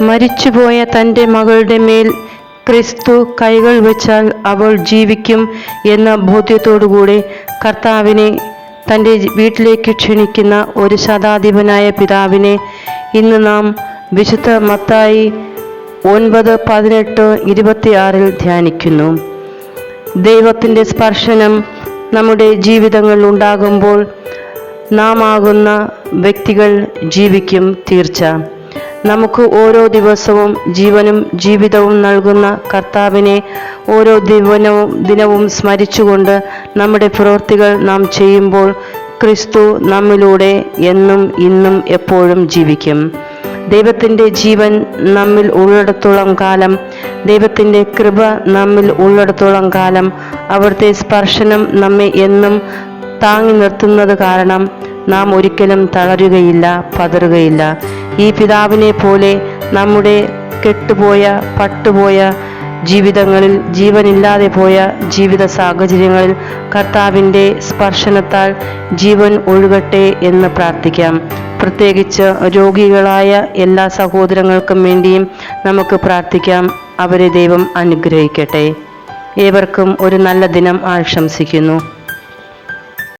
മരിച്ചുപോയ തന്റെ മകളുടെ മേൽ ക്രിസ്തു കൈകൾ വെച്ചാൽ അവൾ ജീവിക്കും എന്ന ബോധ്യത്തോടുകൂടി കർത്താവിനെ തന്റെ വീട്ടിലേക്ക് ക്ഷണിക്കുന്ന ഒരു ശതാധിപനായ പിതാവിനെ ഇന്ന് നാം വിശുദ്ധ മത്തായി ഒൻപത് പതിനെട്ട് ഇരുപത്തിയാറിൽ ധ്യാനിക്കുന്നു. ദൈവത്തിന്റെ സ്പർശനം നമ്മുടെ ജീവിതങ്ങളിൽ ഉണ്ടാകുമ്പോൾ നാം ആകുന്ന വ്യക്തികൾ ജീവിക്കും തീർച്ച. നമുക്ക് ഓരോ ദിവസവും ജീവനും ജീവിതവും നൽകുന്ന കർത്താവിനെ ഓരോ ദിവനവും ദിനവും സ്മരിച്ചുകൊണ്ട് നമ്മുടെ പ്രവൃത്തികൾ നാം ചെയ്യുമ്പോൾ ക്രിസ്തു നമ്മിലൂടെ എന്നും ഇന്നും എപ്പോഴും ജീവിക്കും. ദൈവത്തിന്റെ ജീവൻ നമ്മിൽ ഉള്ളിടത്തോളം കാലം ദൈവത്തിന്റെ കൃപ നമ്മിൽ ഉള്ളിടത്തോളം കാലം അവിടുത്തെ സ്പർശനം നമ്മെ എന്നും താങ്ങി നിർത്തുന്നത് കാരണം നാം ഒരിക്കലും തളരുകയില്ല പതറുകയില്ല. ഈ പിതാവിനെ പോലെ നമ്മുടെ കെട്ടുപോയ പട്ടുപോയ ജീവിതങ്ങളിൽ ജീവനില്ലാതെ പോയ ജീവിത സാഹചര്യങ്ങളിൽ കർത്താവിന്റെ സ്പർശനത്താൽ ജീവൻ ഒഴുകട്ടെ എന്ന് പ്രാർത്ഥിക്കാം. പ്രത്യേകിച്ച് രോഗികളായ എല്ലാ സഹോദരങ്ങൾക്കും വേണ്ടിയും നമുക്ക് പ്രാർത്ഥിക്കാം. അവരെ ദൈവം അനുഗ്രഹിക്കട്ടെ. ഏവർക്കും ഒരു നല്ല ദിനം ആശംസിക്കുന്നു.